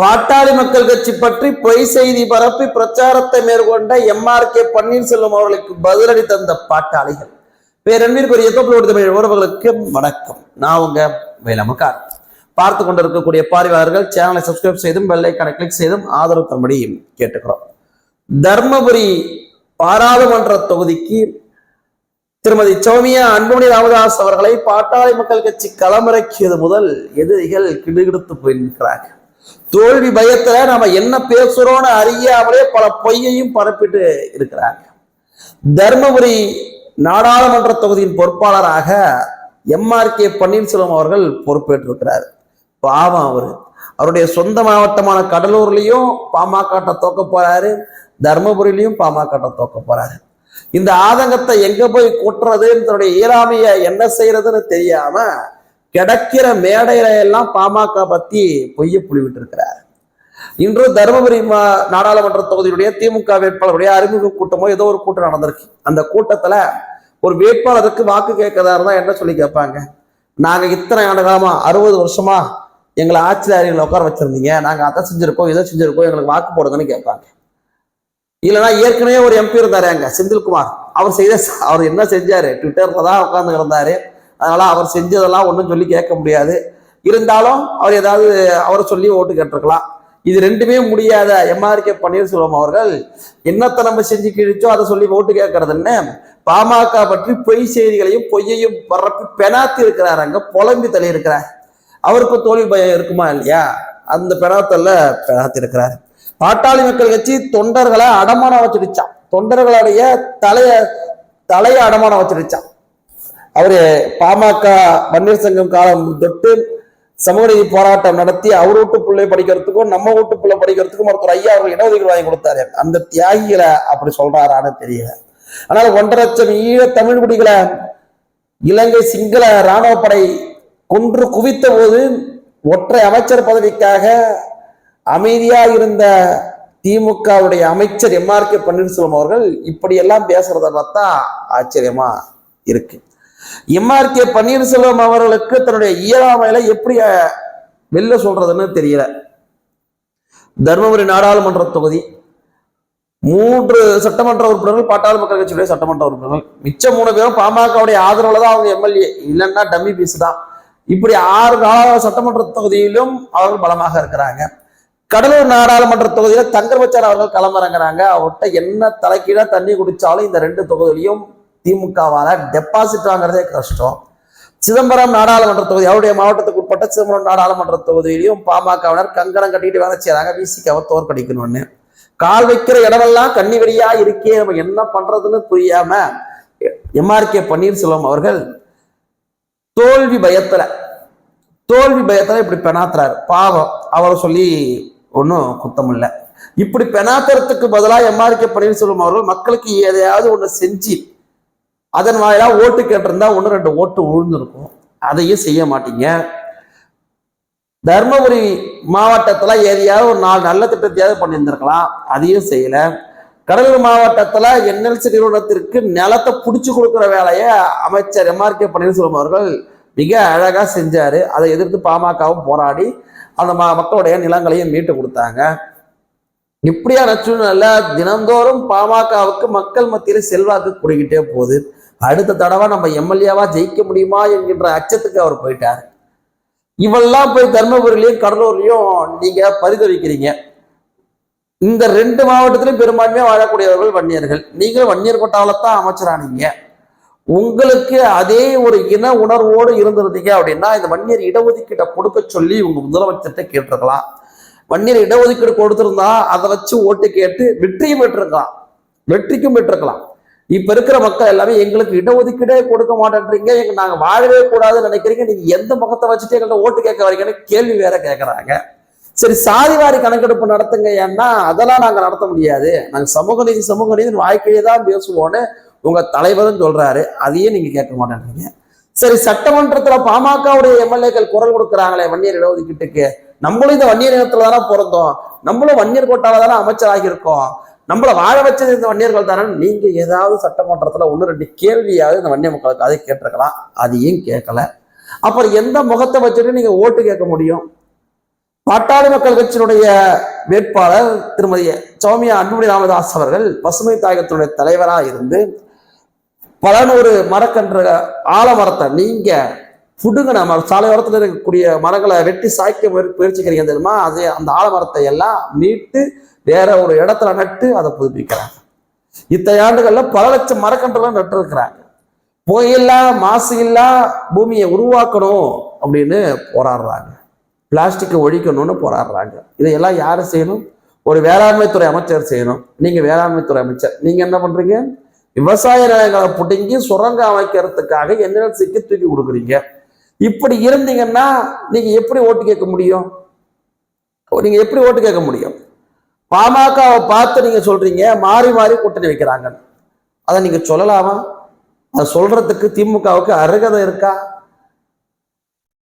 பாட்டாளி மக்கள் கட்சி பற்றி பொய் செய்தி பரப்பி பிரச்சாரத்தை மேற்கொண்ட எம்ஆர் கே பன்னீர்செல்வம் அவர்களுக்கு பதிலடி தந்த பாட்டாளிகள். பேரன்பிற்குரிய தொழில் தமிழ் உறவுகளுக்கு வணக்கம். நான் உங்க வேலமுக்கார். பார்த்து கொண்டிருக்கக்கூடிய பார்வையாளர்கள் சேனலை சப்ஸ்கிரைப் செய்தும் பெல்லைக்கான கிளிக் செய்தும் ஆதரவு தரும்படி கேட்டுக்கிறோம். தர்மபுரி பாராளுமன்ற தொகுதிக்கு திருமதி சௌமியா அன்புமணி ராமதாஸ் அவர்களை பாட்டாளி மக்கள் கட்சி களமிறக்கியது முதல் எதிரிகள் கிடுகிடுத்து போயிருக்கிறார்கள். தோல்வி பயத்துல நம்ம என்ன பேசுறோம்னு அறியாமலே பல பொய்யையும் பரப்பிட்டு இருக்கிறாங்க. தர்மபுரி நாடாளுமன்ற தொகுதியின் பொறுப்பாளராக எம்ஆர் கே பன்னீர்செல்வம் அவர்கள் பொறுப்பேற்றிருக்கிறார். பாவம் அவரு. அவருடைய சொந்த மாவட்டமான கடலூர்லயும் பாமகட்ட தோக்க போறாரு. தர்மபுரியிலையும் பாமகட்ட தோக்க போறாரு. இந்த ஆதங்கத்தை எங்க போய் கொட்டுறது தன்னுடைய இயலாமைய என்ன செய்யறதுன்னு தெரியாம கிடைக்கிற மேடையில எல்லாம் பாமக பத்தி பொய்ய புலிவிட்டு இருக்கிறார் இன்று தருமபுரி மா- நாடாளுமன்ற தொகுதியுடைய திமுக வேட்பாளருடைய அறிமுக கூட்டமோ ஏதோ ஒரு கூட்டம் நடந்திருக்கு. அந்த கூட்டத்துல ஒரு வேட்பாளருக்கு வாக்கு கேட்கறதா இருந்தா என்ன சொல்லி கேட்பாங்க? நாங்க இத்தனை ஆண்டு காலமா அறுபது வருஷமா எங்களை ஆட்சியாளர்களை உட்கார வச்சிருந்தீங்க? நாங்க அதை செஞ்சிருக்கோம் இதை செஞ்சிருக்கோம் எங்களுக்கு வாக்கு போடுங்கன்னு கேட்பாங்க. இல்லைன்னா ஏற்கனவே ஒரு எம்பி இருந்தாரு அங்க செந்தில்குமார். அவர் செய்த அவர் என்ன செஞ்சாரு? ட்விட்டர்ல தான் உட்கார்ந்து இருந்தாரு. அதனால அவர் செஞ்சதெல்லாம் ஒன்றும் சொல்லி கேட்க முடியாது. இருந்தாலும் அவர் ஏதாவது அவரை சொல்லி ஓட்டு கேட்டிருக்கலாம். இது ரெண்டுமே முடியாத எம்ஆர்கே பன்னீர்செல்வம் அவர்கள் என்னத்தை நம்ம செஞ்சு கிழிச்சோ அதை சொல்லி ஓட்டு கேட்கறதுன்னு பாமக பற்றி பொய் செய்திகளையும் பொய்யையும் பரப்பி பெனாத்தி இருக்கிறார் அங்க புலம்பி தலை இருக்கிறார். அவருக்கு தோல்வி பயம் இருக்குமா இல்லையா? அந்த பெனாத்தல்ல பெனாத்தி இருக்கிறார். பாட்டாளி மக்கள் கட்சி தொண்டர்களை அடமானம் வச்சிருச்சான் தொண்டர்களுடைய தலைய தலையை அடமானம் வச்சிருச்சான் அவர் பாமக பன்னீர்சங்கம் காலம் தொட்டு சமூக போராட்டம் நடத்தி அவர் வீட்டு பிள்ளை படிக்கிறதுக்கும் நம்ம வீட்டு பிள்ளை படிக்கிறதுக்கும் ஒருத்தர் ஐயா அவர்கள் இடஒதுக்கீடு வாங்கி கொடுத்தாரு. அந்த தியாகிகளை அப்படி சொல்றாரான்னு தெரியல. ஆனால் ஒன்றரை லட்சம் ஈழ தமிழ் குடிகளை இலங்கை சிங்கள இராணுவ படை கொன்று குவித்த போது ஒற்றை அமைச்சர் பதவிக்காக அமைதியா இருந்த திமுகவுடைய அமைச்சர் எம்ஆர் கே பன்னீர்செல்வம் அவர்கள் இப்படியெல்லாம் பேசுறதெல்லாம் தான் ஆச்சரியமா இருக்கு. எம்ஆர் கே பன்னீர்செல்வம் அவர்களுக்கு தன்னுடைய இயலாமையில எப்படி வெளில சொல்றதுன்னு தெரியல. தருமபுரி நாடாளுமன்ற தொகுதி மூன்று சட்டமன்ற உறுப்பினர்கள் பாட்டாளி மக்கள் கட்சியுடைய சட்டமன்ற உறுப்பினர்கள். மிச்சம் மூணு பேரும் பாமகவுடைய ஆதரவுல தான் அவங்க எம்எல்ஏ இல்லைன்னா டம்மி பீஸ் தான். இப்படி ஆறு நாலு சட்டமன்ற தொகுதியிலும் அவர்கள் பலமாக இருக்கிறாங்க. கடலூர் நாடாளுமன்ற தொகுதியில தங்கர்பச்சான் அவர்கள் களமிறங்குறாங்க. அவர்கிட்ட என்ன தலைக்கீழா தண்ணி குடிச்சாலும் இந்த ரெண்டு தொகுதியிலையும் திமுகவால் டெபாசிட் வாங்குறதே கஷ்டம். சிதம்பரம் நாடாளுமன்ற தொகுதி அவருடைய மாவட்டத்துக்கு உட்பட்ட சிதம்பரம் நாடாளுமன்ற தொகுதியிலையும் பாமகவினர் கங்கணம் கட்டிட்டு வேலை செய்யறாங்க. விசிகாவை தோற்கடிக்கணும்னு. கால் வைக்கிற இடமெல்லாம் கண்ணி வெடியா இருக்கே. நம்ம என்ன பண்றதுன்னு புரியாம எம்ஆர்கே பன்னீர்செல்வம் அவர்கள் தோல்வி பயத்துல தோல்வி பயத்துல இப்படி பெணாத்துறாரு. பாவம். அவரை சொல்லி ஒன்றும் குத்தம் இல்லை. இப்படி பெணாத்துறதுக்கு பதிலாக எம்ஆர்கே பன்னீர்செல்வம் அவர்கள் மக்களுக்கு எதையாவது ஒன்று செஞ்சு அதன் வாயிலாக ஓட்டு கேட்டிருந்தா ஒன்று ரெண்டு ஓட்டு விழுந்திருக்கும் அதையும் செய்ய மாட்டீங்க. தர்மபுரி மாவட்டத்தில் எதையாவது ஒரு நாலு நல்ல திட்டத்தையாவது பண்ணியிருந்திருக்கலாம். அதையும் செய்யலை. கடலூர் மாவட்டத்தில் என்எல்சி நிறுவனத்திற்கு நிலத்தை பிடிச்சி கொடுக்குற வேலையை அமைச்சர் எம்ஆர் கே. பன்னீர்செல்வம் அவர்கள் மிக அழகாக செஞ்சார். அதை எதிர்த்து பாமகவும் போராடி அந்த ம மக்களுடைய நிலங்களையும் மீட்டு கொடுத்தாங்க. இப்படியான சூழ்நிலை தினந்தோறும் பாமகவுக்கு மக்கள் மத்தியில் செல்வாக்கு கூடிக்கிட்டே போகுது. அடுத்த தடவை நம்ம எம்எல்ஏவா ஜெயிக்க முடியுமா என்கின்ற அச்சத்துக்கு அவர் போயிட்டார். இவெல்லாம் போய் தர்மபுரியிலையும் கடலூர்லையும் நீங்க பரிந்துரைக்கிறீங்க இந்த ரெண்டு மாவட்டத்திலும் பெரும்பான்மையாக வாழக்கூடியவர்கள் வன்னியர்கள். நீங்களும் வன்னியர் கோட்டாவில அமைச்சரானீங்க உங்களுக்கு அதே ஒரு இன உணர்வோடு இருந்திருந்தீங்க அப்படின்னா இந்த வன்னியர் இடஒதுக்கீட்டை கொடுக்க சொல்லி உங்க முதலமைச்சர்கிட்ட கேட்டிருக்கலாம். வன்னியர் இடஒதுக்கீடு கொடுத்திருந்தா அதை வச்சு ஓட்டு கேட்டு வெற்றியும் பெற்றிருக்கலாம். வெற்றிக்கும் பெற்றிருக்கலாம். இப்ப இருக்கிற மக்கள் எல்லாமே எங்களுக்கு இடஒதுக்கீடே கொடுக்க மாட்டேன்றீங்க. எங்க நாங்க வாழவே கூடாதுன்னு நினைக்கிறீங்க. நீங்க எந்த முகத்தை வச்சுட்டு எங்கள்ட்ட ஓட்டு கேட்க வரீங்கன்னு கேள்வி வேற கேட்கறாங்க சரி சாதிவாரி கணக்கெடுப்பு நடத்துங்க. ஏன்னா அதெல்லாம் நாங்க நடத்த முடியாது. நாங்க சமூக நீதி சமூக நீதி வாழ்க்கையை தான் பேசுவோன்னு உங்க தலைவரும் சொல்றாரு. அதையே நீங்க கேட்க மாட்டேன்றீங்க. சரி சட்டமன்றத்துல பாமகவுடைய எம்எல்ஏக்கள் குரல் கொடுக்குறாங்களே வன்னியர் இடஒதுக்கீட்டுக்கு. நம்மளும் இந்த வன்னியர் இனத்துல தானே பிறந்தோம் நம்மளும் வன்னியர் கோட்டால தானே அமைச்சராகி இருக்கோம். நம்மளை வாழ வச்சது இந்த வன்னியர்கள் தானே. நீங்க ஏதாவது சட்டமன்றத்தில் ஒன்று ரெண்டு கேள்வியாவது இந்த வன்னிய மக்களுக்கு அதை கேட்டிருக்கலாம். அதையும் கேட்கல. அப்புறம் எந்த முகத்தை வச்சுட்டு நீங்க ஓட்டு கேட்க முடியும்? பாட்டாளி மக்கள் கட்சியினுடைய வேட்பாளர் திருமதி சௌமியா அன்புமணி ராமதாஸ் அவர்கள் பசுமை தாயகத்தினுடைய தலைவராக இருந்து பல நூறு மரக்கன்ற ஆலமரத்தை நீங்கள் ஃபுட்டுங்க நம்ம சாலையோரத்தில் இருக்கக்கூடிய மரங்களை வெட்டி சாய்க்க முயற்சிக்கிறீங்க தெரியுமா? அது அந்த ஆலமரத்தை எல்லாம் மீட்டு வேற ஒரு இடத்துல நட்டு அதை புதுப்பிக்கிறாங்க. இத்தனை ஆண்டுகளில் பல லட்சம் மரக்கன்றுலாம் நட்டுருக்கிறாங்க. புகையில்லா மாசு இல்லா பூமியை உருவாக்கணும் அப்படின்னு போராடுறாங்க. பிளாஸ்டிக்கை ஒழிக்கணும்னு போராடுறாங்க. இதையெல்லாம் யார் செய்யணும்? ஒரு வேளாண்மைத்துறை அமைச்சர் செய்யணும். நீங்கள் வேளாண்மைத்துறை அமைச்சர். நீங்கள் என்ன பண்ணுறீங்க விவசாய நிலங்களை புடுங்கி சுரங்கம் அமைக்கிறதுக்காக என்எல்சிக்கு தூக்கி கொடுக்குறீங்க. இப்படி இருந்தீங்கன்னா நீங்க எப்படி ஓட்டு கேட்க முடியும்? நீங்க எப்படி ஓட்டு கேட்க முடியும்? பாமகவை பார்த்து நீங்க சொல்றீங்க மாறி மாறி கூட்டணி வைக்கிறாங்க. அதை நீங்க சொல்லலாமா? அதை சொல்றதுக்கு திமுகவுக்கு அருகதை இருக்கா?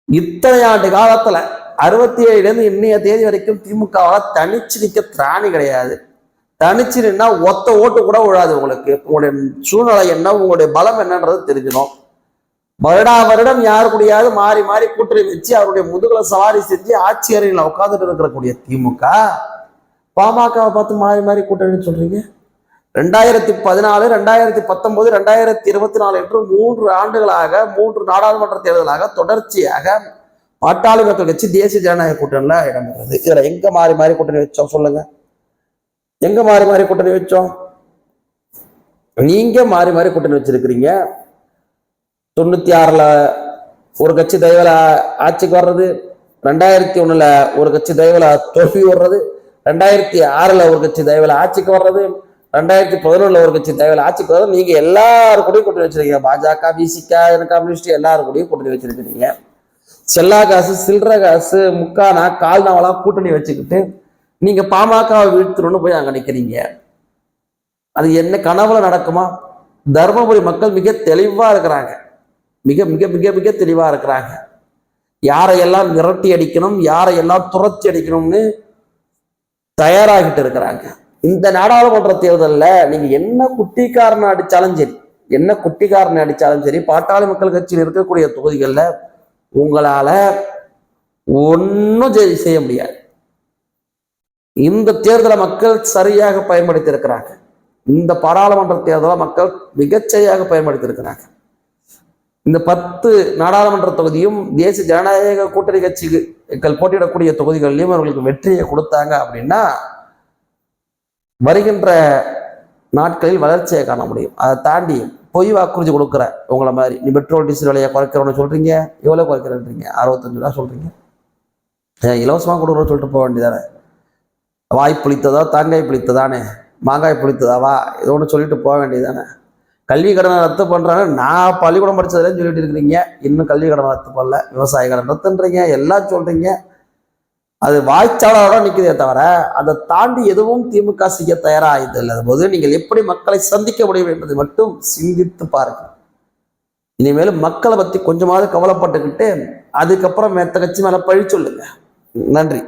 இத்தனை ஆண்டு காலத்துல அறுபத்தி ஏழுல இருந்து இன்னைய தேதி வரைக்கும் திமுகவால தனிச்சு நிற்க திராணி கிடையாது. தனிச்சு நின்னா ஒத்த ஓட்டு கூட விழாது உங்களுக்கு. உங்களுடைய சூழ்நிலை என்ன? உங்களுடைய பலம் என்னன்றது தெரிஞ்சிடும் வருடா வருடம் யாரு கூடியாவது மாறி மாறி கூட்டணி வச்சு அவருடைய முதுகுல சவாரி செஞ்சு ஆட்சி அறையில் உட்காந்துட்டு இருக்கக்கூடிய திமுக பாமகவை பார்த்து மாறி மாறி கூட்டணின்னு சொல்றீங்க. ரெண்டாயிரத்தி பதினாலு ரெண்டாயிரத்தி பத்தொன்பது ரெண்டாயிரத்தி இருபத்தி நாலு என்று மூன்று ஆண்டுகளாக மூன்று நாடாளுமன்ற தேர்தலாக தொடர்ச்சியாக பாட்டாளி மக்கள் கட்சி தேசிய ஜனநாயக கூட்டணியில் இடம்பெறுது இதில் எங்க மாறி மாறி கூட்டணி வச்சோம் சொல்லுங்க. எங்க மாறி மாறி கூட்டணி வச்சோம்? நீங்க மாறி மாறி கூட்டணி வச்சிருக்கிறீங்க. தொண்ணூற்றி ஆறில் ஒரு கட்சி தயவில் ஆட்சிக்கு வர்றது ரெண்டாயிரத்தி ஒன்றில் ஒரு கட்சி தயவில் தோல்வி வர்றது ரெண்டாயிரத்தி ஆறில் ஒரு கட்சி தயவுல ஆட்சிக்கு வர்றது ரெண்டாயிரத்தி பதினொன்றில் ஒரு கட்சி தயவில் ஆட்சிக்கு வர்றது நீங்கள் எல்லாரும் கூடயும் கூட்டணி வச்சிருக்கீங்க. பாஜக பிசிக கம்யூனிஸ்ட் எல்லாரும் கூடயும் கூட்டணி வச்சிருக்கிறீங்க. செல்லா காசு சில்லற காசு முக்கானா கால்னாவெல்லாம் கூட்டணி வச்சுக்கிட்டு நீங்கள் பாமகவை வீழ்த்தணும்னு போய் அங்கே நிற்கிறீங்க அது என்ன கனவுல நடக்குமா? தருமபுரி மக்கள் மிக தெளிவாக இருக்கிறாங்க. மிக மிக மிக மிக தெளிவாக இருக்கிறாங்க. யாரையெல்லாம் விரட்டி அடிக்கணும் யாரையெல்லாம் துரத்தி அடிக்கணும்னு தயாராகிட்டு இருக்கிறாங்க. இந்த நாடாளுமன்ற தேர்தலில் நீங்கள் என்ன குட்டிக்காரனை அடித்தாலும் சரி என்ன குட்டிக்காரனை அடித்தாலும் சரி பாட்டாளி மக்கள் கட்சியில் இருக்கக்கூடிய தொகுதிகளில் உங்களால் ஒன்றும் செய்ய முடியாது. இந்த தேர்தலை மக்கள் சரியாக பயன்படுத்தி இருக்கிறாங்க. இந்த பாராளுமன்ற தேர்தலை மக்கள் மிகச்சரியாக பயன்படுத்தி இருக்கிறாங்க. இந்த பத்து நாடாளுமன்ற தொகுதியும் தேசிய ஜனநாயக கூட்டணி கட்சிகள் போட்டியிடக்கூடிய தொகுதிகளிலும் அவர்களுக்கு வெற்றியை கொடுத்தாங்க அப்படின்னா வருகின்ற நாட்களில் வளர்ச்சியை காண முடியும். அதை தாண்டி பொய் வாக்குறுதி கொடுக்குற உங்களை மாதிரி நீ பெட்ரோல் டீசல் விலையை குறைக்கிறோன்னு சொல்கிறீங்க எவ்வளோ குறைக்கிறேன்றீங்க? அறுபத்தஞ்சு ரூபா சொல்கிறீங்க இலவசமாக கொடுக்குறோம் சொல்லிட்டு போக வேண்டியதானே? வாய் புளித்ததா தாங்காய் புளித்ததானே? மாங்காய் புளித்ததாவா? ஏதோ ஒன்று சொல்லிட்டு போக வேண்டியதானே கல்வி கடனை ரத்து பண்ணுறாங்க நான் பள்ளிக்கூடம் படிச்சதுலன்னு சொல்லிட்டு இருக்கிறீங்க. இன்னும் கல்வி கடனை ரத்து பண்ணல. விவசாய கடன் ரத்துன்றீங்க. எல்லாம் சொல்கிறீங்க அது வாய்ச்சாளரோட நிற்குதே தவிர அதை தாண்டி எதுவும் திமுக செய்ய தயாராக இல்லாத போது நீங்கள் எப்படி மக்களை சந்திக்க முடியும் என்பதை மட்டும் சிந்தித்து பாருங்க இனிமேல் மக்களை பற்றி கொஞ்சமாவது கவலைப்பட்டுக்கிட்டு அதுக்கப்புறம் மேத்த கட்சி மேலே பழி சொல்லுங்க. நன்றி.